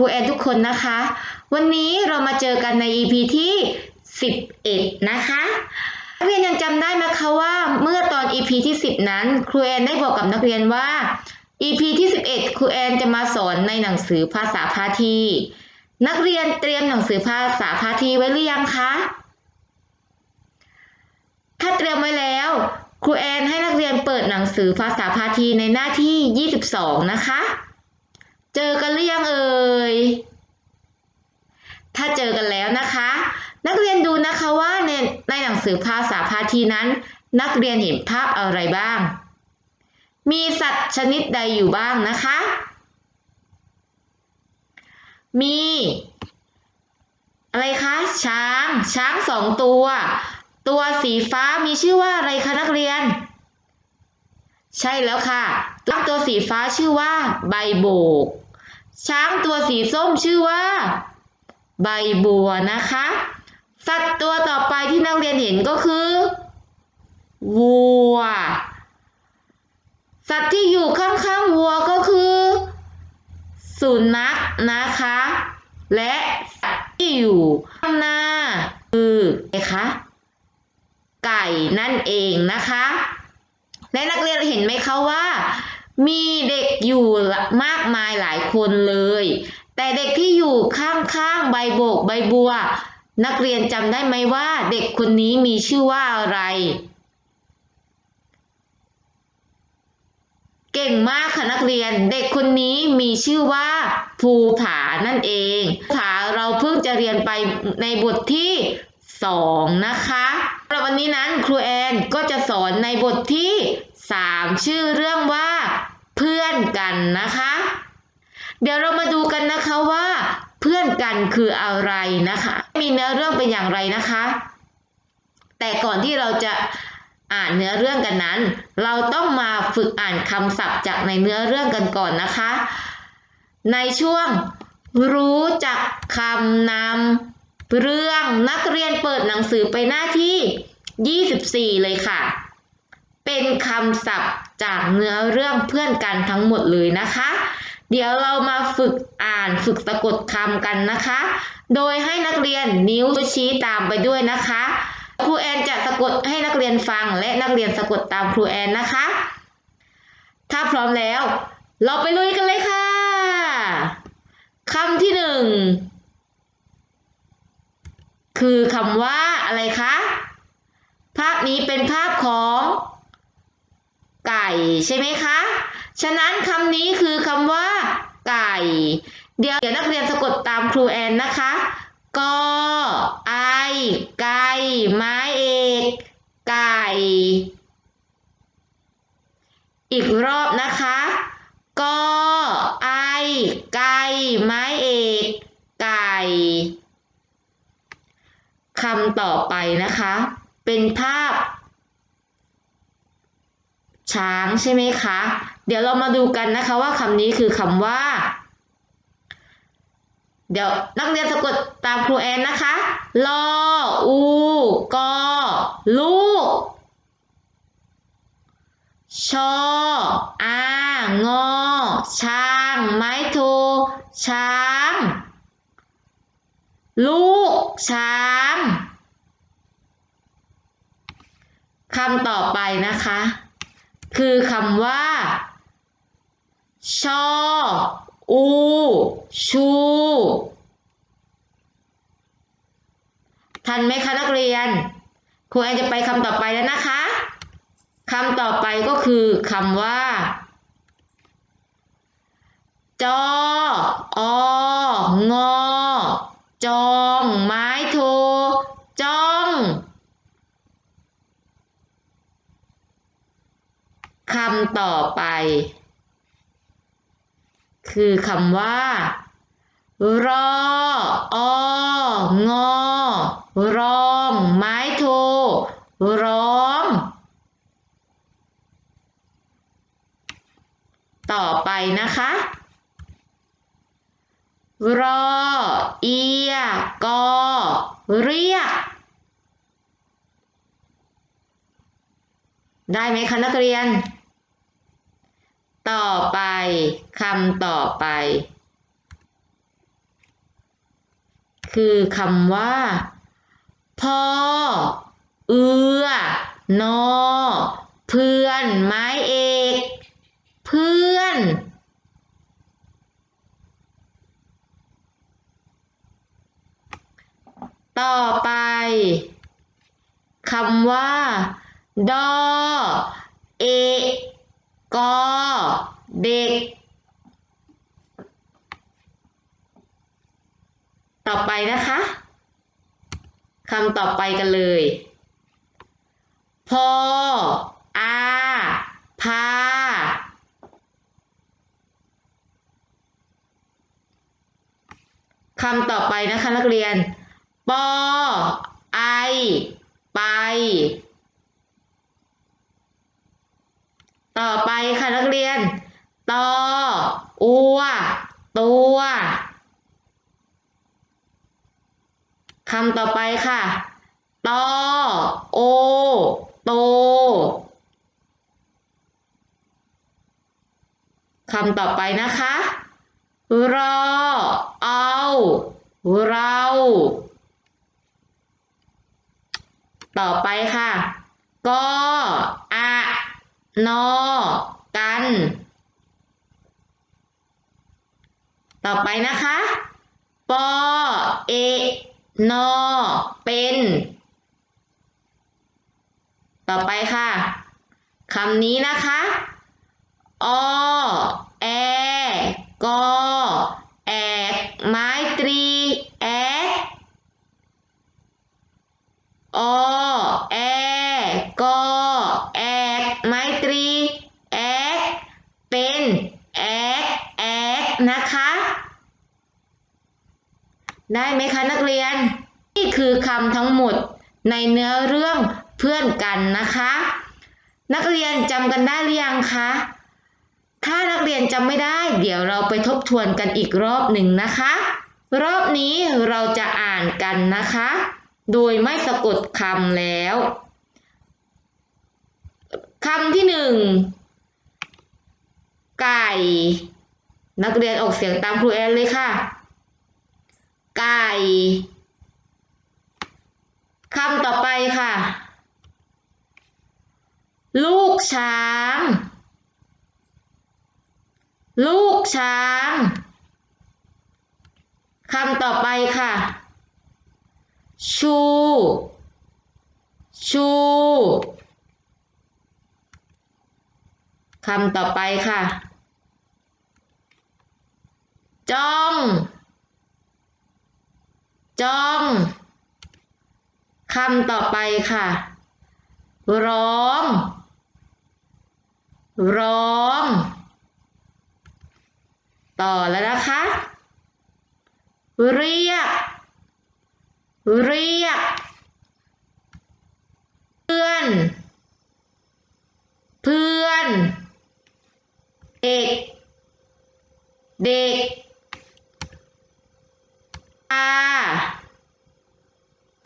รูแอนทุกคนนะคะ วันนี้เรามาเจอกันใน EP ที่ 11 นะคะนักเรียนยังจำได้ไหมคะว่าเมื่อตอน EP ที่ 10 นั้น ครูแอนได้บอกกับนักเรียนว่า EP ที่ 11 ครูแอนจะมาสอนในหนังสือภาษาพาที นักเรียนเตรียมหนังสือภาษาพาทีไว้หรือยังคะ ถ้าเตรียมไว้แล้ว ครูแอนให้นักเรียนเปิดหนังสือภาษาพาทีในหน้าที่ 22 นะคะ เจอกันหรือยังเอ่ย ถ้าเจอกันแล้วนะคะ นักเรียนดูนะคะว่าในในหนังสือภาษาพาทีนั้น นักเรียนเห็นภาพอะไรบ้าง มีสัตว์ชนิดใดอยู่บ้างนะคะ มี อะไรคะ ช้าง ช้างสองตัว ตัวสีฟ้ามีชื่อว่าอะไรคะนักเรียนใช่แล้วค่ะ ตัวตัวสีฟ้าชื่อว่าใบโบก ช้างตัวสีส้มชื่อว่า ใบบัวนะคะ สัตว์ตัวต่อไปที่นักเรียนเห็นก็คือ วัว สัตว์ที่อยู่ข้างๆวัวก็คือ สุนัขนะคะ และสัตว์ที่อยู่ข้างหน้าคืออะไรคะไก่นั่นเองนะคะ และนักเรียนเห็นไหมคะว่า มีเด็กอยู่มากมายหลายคนเลย แต่เด็กที่อยู่ข้างๆใบโบกใบบัว นักเรียนจำได้ไหมว่าเด็กคนนี้มีชื่อว่าอะไร เก่งมากค่ะนักเรียน เด็กคนนี้มีชื่อว่าภูผานั่นเองผาเราเพิ่งจะเรียนไปในบทที่สองนะคะสำหรับวันนี้นั้นครูแอนก็จะสอนในบทที่สามชื่อเรื่องว่า เพื่อนกันนะคะ เดี๋ยวเรามาดูกันนะคะว่า เพื่อนกันคืออะไรนะคะ มีเนื้อเรื่องเป็นอย่างไรนะคะ แต่ก่อนที่เราจะอ่านเนื้อเรื่องกันนั้น เราต้องมาฝึกอ่านคำศัพท์จากในเนื้อเรื่องกันก่อนนะคะ ในช่วงรู้จักคำนำเรื่องนักเรียนเปิดหนังสือไปหน้าที่ 24 เลยค่ะ เป็นคำศัพท์ จากเนื้อเรื่องเพื่อนกันทั้งหมดเลยนะคะ เดี๋ยวเรามาฝึกอ่านฝึกสะกดคำกันนะคะ โดยให้นักเรียนนิ้วชี้ตามไปด้วยนะคะ ครูแอนจะสะกดให้นักเรียนฟังและนักเรียนสะกดตามครูแอนนะคะ ถ้าพร้อมแล้ว เราไปลุยกันเลยค่ะคำที่หนึ่งคือคำว่าอะไรคะ ภาพนี้เป็นภาพของ ใช่ไหมคะ ฉะนั้นคำนี้คือคำว่า ไก่ เดี๋ยวเดี๋ยวนักเรียนสะกดตามครูแอนนะคะกอไอไก่ไม้เอกไก่ อีกรอบนะคะกอไอไก่ไม้เอกไก่คำต่อไปนะคะ เป็นภาพ ช้างใช่ไหมคะ เดี๋ยวเรามาดูกันนะคะว่าคำนี้คือคำว่า เดี๋ยวนักเรียนสะกดตามครูแอนนะคะลออูกอลูกชออางอช้างไม้โทช้าง ลูกช้างคำต่อไปนะคะ คือคำว่า ชอ อู ชู ทันไหมคะนักเรียน ครูแอนจะไปคำต่อไปแล้วนะคะคำต่อไปก็คือคำว่า จอ องอ จอง ไม้โท จ้อง คำต่อไป คือคำว่ารอองอรอง ไม้โทร้อง ต่อไปนะคะรอเอียกอเรียก ได้ไหมคะนักเรียน ต่อไปคำต่อไป คือคำว่าพ่อเอือนอเพื่อนไม้เอก เพื่อน ต่อไปคำว่า ดอ เอ กอเด็ก ต่อไปนะคะคำต่อไปกันเลย พอ อา พา คำต่อไปนะคะนักเรียน ปอ ไอ ไป ต่อไปค่ะนักเรียนตออัว ตัวคำต่อไปค่ะตอโอ โตคำต่อไปนะคะ รอ เอา เรา ต่อไปค่ะกออะ นอ กัน ต่อไปนะคะ ปอ เอ นอ เป็น ต่อไปค่ะ คำนี้นะคะ อ แอ กอ แอก ไม้ตรี แอก อ แอ กอ แอก ไม้ตรี แอก เป็น แอก แอก นะคะ ได้ไหมคะนักเรียน นี่คือคำทั้งหมดในเนื้อเรื่องเพื่อนกันนะคะ นักเรียนจำกันได้หรือยังคะ ถ้านักเรียนจำไม่ได้ เดี๋ยวเราไปทบทวนกันอีกรอบหนึ่งนะคะ รอบนี้เราจะอ่านกันนะคะ โดยไม่สะกดคำแล้วคำที่หนึ่งไก่ นักเรียนออกเสียงตามครูแอนเลยค่ะ ไก่คำต่อไปค่ะ ลูกช้าง ลูกช้างคำต่อไปค่ะ ชู ชูคำต่อไปค่ะ จ้อง จ้องคำต่อไปค่ะ ร้อง ร้อง ต่อแล้วนะคะ เรียก เรียก เพื่อน เพื่อน เด็ก เด็กพา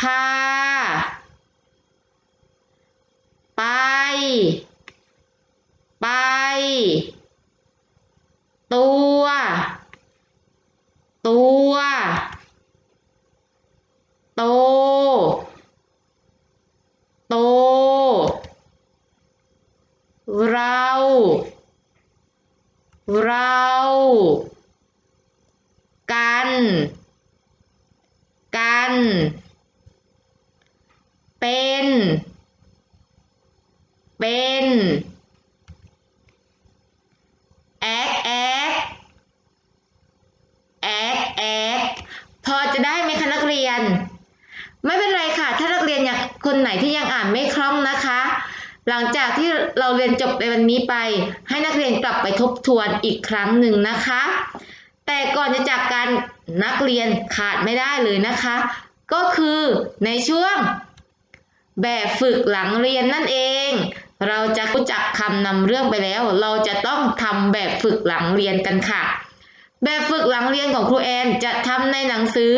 พา ไป ไป ตัว ตัว โต โต เราเรา กัน กัน เป็น เป็นแอกแอกแอกแอกพอจะได้ไหมคะนักเรียน ไม่เป็นไรค่ะ ถ้านักเรียนยังคนไหนที่ยังอ่านไม่คล่องนะคะ หลังจากที่เราเรียนจบในวันนี้ไป ให้นักเรียนกลับไปทบทวนอีกครั้งหนึ่งนะคะ แต่ก่อนจะจากกันนักเรียนขาดไม่ได้เลยนะคะ ก็คือในช่วง แบบฝึกหลังเรียนนั่นเอง เราจะรู้จักคำนำเรื่องไปแล้ว เราจะต้องทำแบบฝึกหลังเรียนกันค่ะ แบบฝึกหลังเรียนของครูแอนจะทำในหนังสือ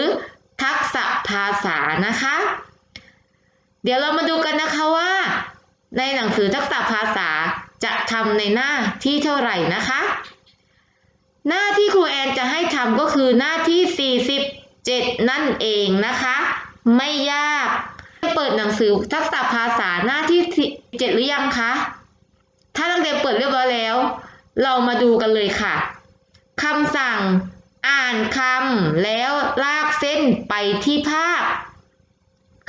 ทักษะภาษานะคะ เดี๋ยวเรามาดูกันนะคะว่า ในหนังสือทักษะภาษาจะทำในหน้าที่เท่าไหร่นะคะ หน้าที่ครูแอนจะให้ทำก็คือหน้าที่ 47 นั่นเองนะคะ ไม่ยากเปิดหนังสือทักษะภาษาหน้าที่ 7 หรือยังคะ ถ้านักเรียนเปิดเรียบร้อยแล้ว เรามาดูกันเลยค่ะคำสั่ง อ่านคำแล้วลากเส้นไปที่ภาพ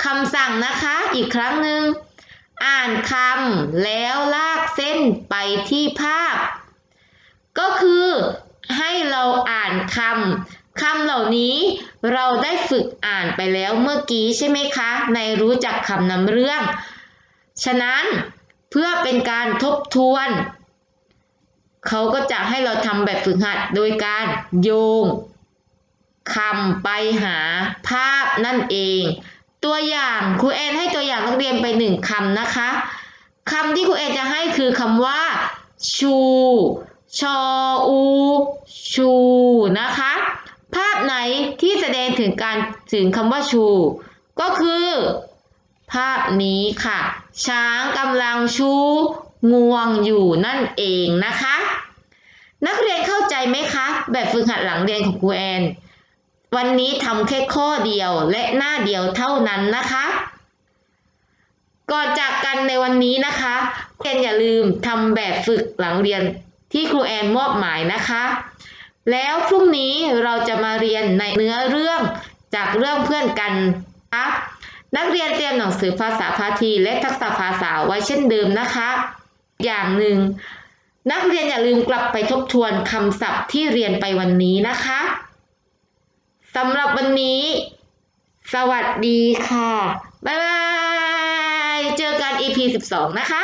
คำสั่งนะคะ อีกครั้งหนึ่ง อ่านคำแล้วลากเส้นไปที่ภาพ ก็คือให้เราอ่านคำคำเหล่านี้เราได้ฝึกอ่านไปแล้วเมื่อกี้ใช่ไหมคะ ในรู้จักคำนำเรื่อง ฉะนั้นเพื่อเป็นการทบทวน เขาก็จะให้เราทำแบบฝึกหัดโดยการโยงคำไปหาภาพนั่นเอง ตัวอย่างครูแอนให้ตัวอย่างนักเรียนไปหนึ่งคำนะคะคำที่ครูแอนจะให้คือคำว่า ชู ชออู ชู นะคะ ภาพไหนที่แสดงถึงการถึงคำว่าชู ก็คือ ภาพนี้ค่ะ ช้างกำลังชูงวงอยู่นั่นเองนะคะ นักเรียนเข้าใจไหมคะ แบบฝึกหัดหลังเรียนของครูแอน วันนี้ทำแค่ข้อเดียวและหน้าเดียวเท่านั้นนะคะ ก่อนจากกันในวันนี้นะคะเรียนอย่าลืมทำแบบฝึกหลังเรียนที่ครูแอนมอบหมายนะคะ แล้วพรุ่งนี้เราจะมาเรียนในเนื้อเรื่องจากเรื่องเพื่อนกันนะคะนักเรียนเตรียมหนังสือภาษาพาทีและทักษะภาษาไว้เช่นเดิมนะคะ อย่างหนึ่ง นักเรียนอย่าลืมกลับไปทบทวนคำศัพท์ที่เรียนไปวันนี้นะคะ สำหรับวันนี้ สวัสดีค่ะ บ๊ายบาย เจอกัน EP 12 นะคะ